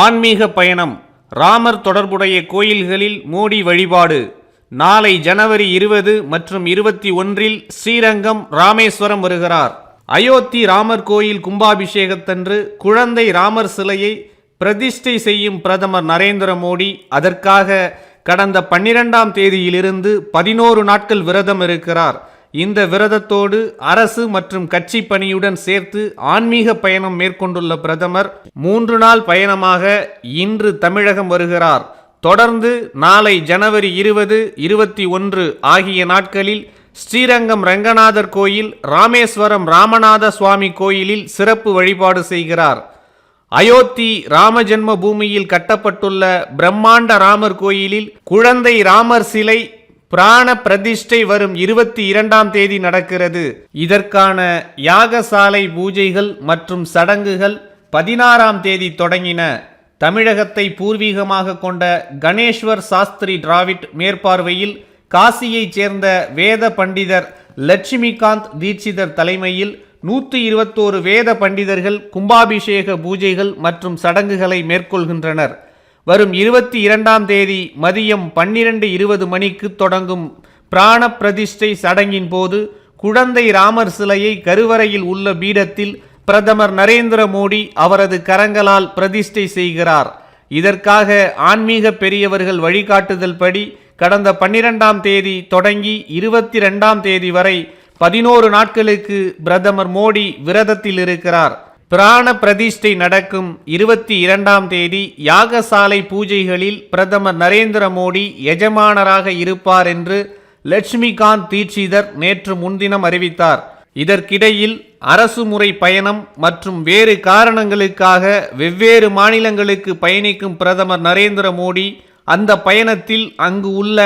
ஆன்மீக பயணம். ராமர் தொடர்புடைய கோயில்களில் மோடி வழிபாடு. நாளை ஜனவரி இருபது மற்றும் இருபத்தி ஒன்றில் ஸ்ரீரங்கம் ராமேஸ்வரம் வருகிறார். அயோத்தி ராமர் கோயில் கும்பாபிஷேகத்தன்று குழந்தை ராமர் சிலையை பிரதிஷ்டை செய்யும் பிரதமர் நரேந்திர மோடி. அதற்காக கடந்த பன்னிரெண்டாம் தேதியிலிருந்து பதினோரு நாட்கள் விரதம் இருக்கிறார். இந்த விரதத்தோடு அரசு மற்றும் கட்சி பணியுடன் சேர்த்து ஆன்மீக பயணம் மேற்கொண்டுள்ள பிரதமர் மூன்று நாள் பயணமாக இன்று தமிழகம் வருகிறார். தொடர்ந்து நாளை ஜனவரி இருபது இருபத்தி ஒன்று ஆகிய நாட்களில் ஸ்ரீரங்கம் ரங்கநாதர் கோயில் ராமேஸ்வரம் ராமநாத சுவாமி கோயிலில் சிறப்பு வழிபாடு செய்கிறார். அயோத்தி ராமஜென்ம பூமியில் கட்டப்பட்டுள்ள பிரம்மாண்ட ராமர் கோயிலில் குழந்தை ராமர் சிலை பிராண பிரதிஷ்டை வரும் இருபத்தி இரண்டாம் தேதி நடக்கிறது. இதற்கான யாகசாலை பூஜைகள் மற்றும் சடங்குகள் பதினாறாம் தேதி தொடங்கின. தமிழகத்தை பூர்வீகமாக கொண்ட கணேஸ்வர் சாஸ்திரி டிராவிட் மேற்பார்வையில் காசியைச் சேர்ந்த வேத பண்டிதர் லட்சுமிகாந்த் தீட்சிதர் தலைமையில் நூற்றி இருபத்தோரு வேத பண்டிதர்கள் கும்பாபிஷேக பூஜைகள் மற்றும் சடங்குகளை மேற்கொள்கின்றனர். வரும் இருபத்தி இரண்டாம் தேதி மதியம் பன்னிரண்டு இருபது மணிக்கு தொடங்கும் பிராண பிரதிஷ்டை சடங்கின் போது குழந்தை ராமர் சிலையை கருவறையில் உள்ள பீடத்தில் பிரதமர் நரேந்திர மோடி அவரது கரங்களால் பிரதிஷ்டை செய்கிறார். இதற்காக ஆன்மீக பெரியவர்கள் வழிகாட்டுதல் படி கடந்த பன்னிரெண்டாம் தேதி தொடங்கி இருபத்தி ரெண்டாம் தேதி வரை பதினோரு நாட்களுக்கு பிரதமர் மோடி விரதத்தில் இருக்கிறார். பிராண பிரதிஷ்டை நடக்கும் இருபத்தி இரண்டாம் தேதி யாகசாலை பூஜைகளில் பிரதமர் நரேந்திர மோடி எஜமானராக இருப்பார் என்று லட்சுமிகாந்த் தீட்சிதர் நேற்று முன்தினம் அறிவித்தார். இதற்கிடையில் அரசு முறை பயணம் மற்றும் வேறு காரணங்களுக்காக வெவ்வேறு மாநிலங்களுக்கு பயணிக்கும் பிரதமர் நரேந்திர மோடி அந்த பயணத்தில் அங்கு உள்ள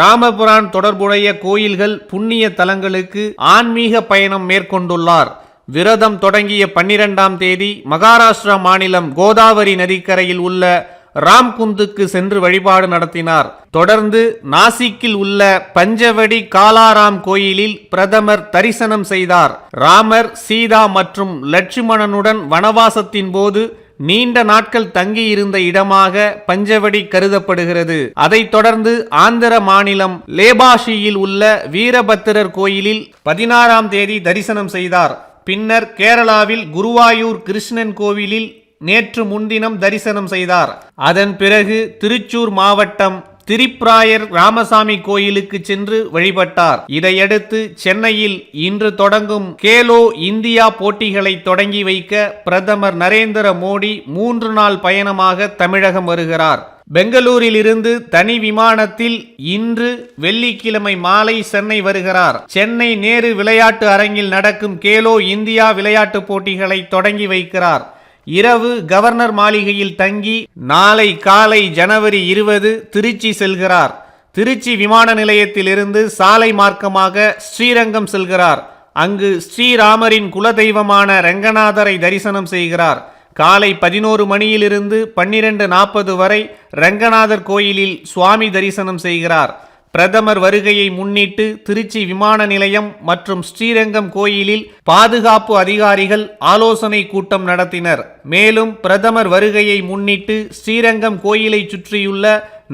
ராமபுரான் தொடர்புடைய கோயில்கள் புண்ணிய தலங்களுக்கு ஆன்மீக பயணம் மேற்கொண்டுள்ளார். விரதம் தொடங்கிய பன்னிரெண்டாம் தேதி மகாராஷ்டிரா மாநிலம் கோதாவரி நதிக்கரையில் உள்ள ராம்குந்துக்கு சென்று வழிபாடு நடத்தினார். தொடர்ந்து நாசிக்கில் உள்ள பஞ்சவடி காலாராம் கோயிலில் பிரதமர் தரிசனம் செய்தார். ராமர் சீதா மற்றும் லட்சுமணனுடன் வனவாசத்தின் போது நீண்ட நாட்கள் தங்கியிருந்த இடமாக பஞ்சவடி கருதப்படுகிறது. அதைத் தொடர்ந்து ஆந்திர மாநிலம் லேபாஷியில் உள்ள வீரபத்திரர் கோயிலில் பதினாறாம் தேதி தரிசனம் செய்தார். பின்னர் கேரளாவில் குருவாயூர் கிருஷ்ணன் கோவிலில் நேற்று முன்தினம் தரிசனம் செய்தார். அதன் பிறகு திருச்சூர் மாவட்டம் திரிப்ராயர் ராமசாமி கோயிலுக்கு சென்று வழிபட்டார். இதையடுத்து சென்னையில் இன்று தொடங்கும் கேலோ இந்தியா போட்டிகளை தொடங்கி வைக்க பிரதமர் நரேந்திர மோடி மூன்று நாள் பயணமாக தமிழகம் வருகிறார். பெங்களூரிலிருந்து தனி விமானத்தில் இன்று வெள்ளிக்கிழமை மாலை சென்னை வருகிறார். சென்னை நேரு விளையாட்டு அரங்கில் நடக்கும் கேலோ இந்தியா விளையாட்டு போட்டிகளை தொடங்கி வைக்கிறார். இரவு கவர்னர் மாளிகையில் தங்கி நாளை காலை ஜனவரி இருபது திருச்சி செல்கிறார். திருச்சி விமான நிலையத்திலிருந்து சாலை மார்க்கமாக ஸ்ரீரங்கம் செல்கிறார். அங்கு ஸ்ரீராமரின் குலதெய்வமான ரங்கநாதரை தரிசனம் செய்கிறார். காலை பதினோரு மணியிலிருந்து பன்னிரண்டு நாற்பது வரை ரங்கநாதர் கோயிலில் சுவாமி தரிசனம் செய்கிறார். பிரதமர் வருகையை முன்னிட்டு திருச்சி விமான நிலையம் மற்றும் ஸ்ரீரங்கம் கோயிலில் பாதுகாப்பு அதிகாரிகள் ஆலோசனை கூட்டம் நடத்தினர். மேலும் பிரதமர் வருகையை முன்னிட்டு ஸ்ரீரங்கம் கோயிலை சுற்றியுள்ள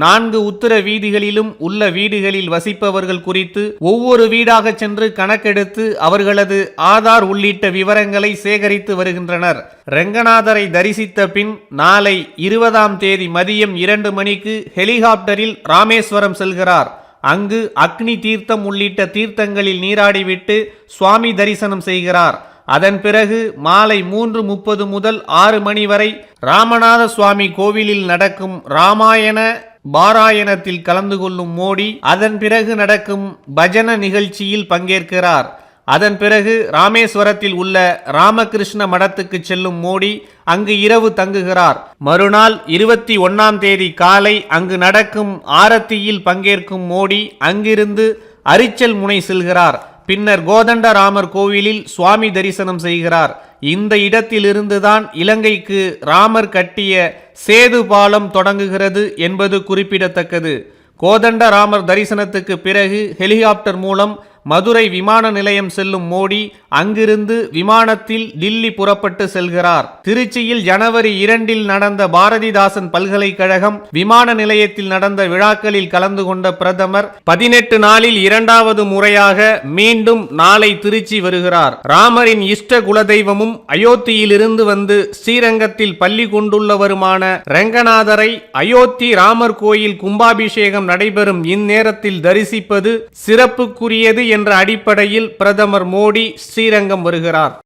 நான்கு உத்தர வீதிகளிலும் உள்ள வீடுகளில் வசிப்பவர்கள் குறித்து ஒவ்வொரு வீடாக சென்று கணக்கெடுத்து அவர்களது ஆதார் உள்ளிட்ட விவரங்களை சேகரித்து வருகின்றனர். ரெங்கநாதரை தரிசித்த பின் நாளை இருபதாம் தேதி மதியம் இரண்டு மணிக்கு ஹெலிகாப்டரில் ராமேஸ்வரம் செல்கிறார். அங்கு அக்னி தீர்த்தம் உள்ளிட்ட தீர்த்தங்களில் நீராடிவிட்டு சுவாமி தரிசனம் செய்கிறார். அதன் பிறகு மாலை மூன்று முப்பது முதல் ஆறு மணி வரை ராமநாத சுவாமி கோவிலில் நடக்கும் ராமாயண பாராயணத்தில் கலந்து கொள்ளும் மோடி அதன் பிறகு நடக்கும் பஜன நிகழ்ச்சியில் பங்கேற்கிறார். அதன் பிறகு ராமேஸ்வரத்தில் உள்ள ராமகிருஷ்ண மடத்துக்கு செல்லும் மோடி அங்கு இரவு தங்குகிறார். மறுநாள் இருபத்தி ஒன்னாம் தேதி காலை அங்கு நடக்கும் ஆரத்தியில் பங்கேற்கும் மோடி அங்கிருந்து அரிச்சல் முனை செல்கிறார். பின்னர் கோதண்டராமர் கோவிலில் சுவாமி தரிசனம் செய்கிறார். இந்த இடத்திலிருந்துதான் இலங்கைக்கு ராமர் கட்டிய சேது பாலம் தொடங்குகிறது என்பது குறிப்பிடத்தக்கது. கோதண்ட ராமர் தரிசனத்துக்கு பிறகு ஹெலிகாப்டர் மூலம் மதுரை விமான நிலையம் செல்லும் மோடி அங்கிருந்து விமானத்தில் டில்லி புறப்பட்டு செல்கிறார். திருச்சியில் ஜனவரி இரண்டில் நடந்த பாரதிதாசன் பல்கலைக்கழகம் விமான நிலையத்தில் நடந்த விழாக்களில் கலந்து கொண்ட பிரதமர் பதினெட்டு நாளில் இரண்டாவது முறையாக மீண்டும் நாளை திருச்சி வருகிறார். ராமரின் இஷ்ட குலதெய்வமும் அயோத்தியிலிருந்து வந்து ஸ்ரீரங்கத்தில் பள்ளி கொண்டுள்ளவருமான ரங்கநாதரை அயோத்தி ராமர் கோயில் கும்பாபிஷேகம் நடைபெறும் இந்நேரத்தில் தரிசிப்பது சிறப்புக்குரியது என்ற அடிப்படையில் பிரதமர் மோடி ஸ்ரீரங்கம் வருகிறார்.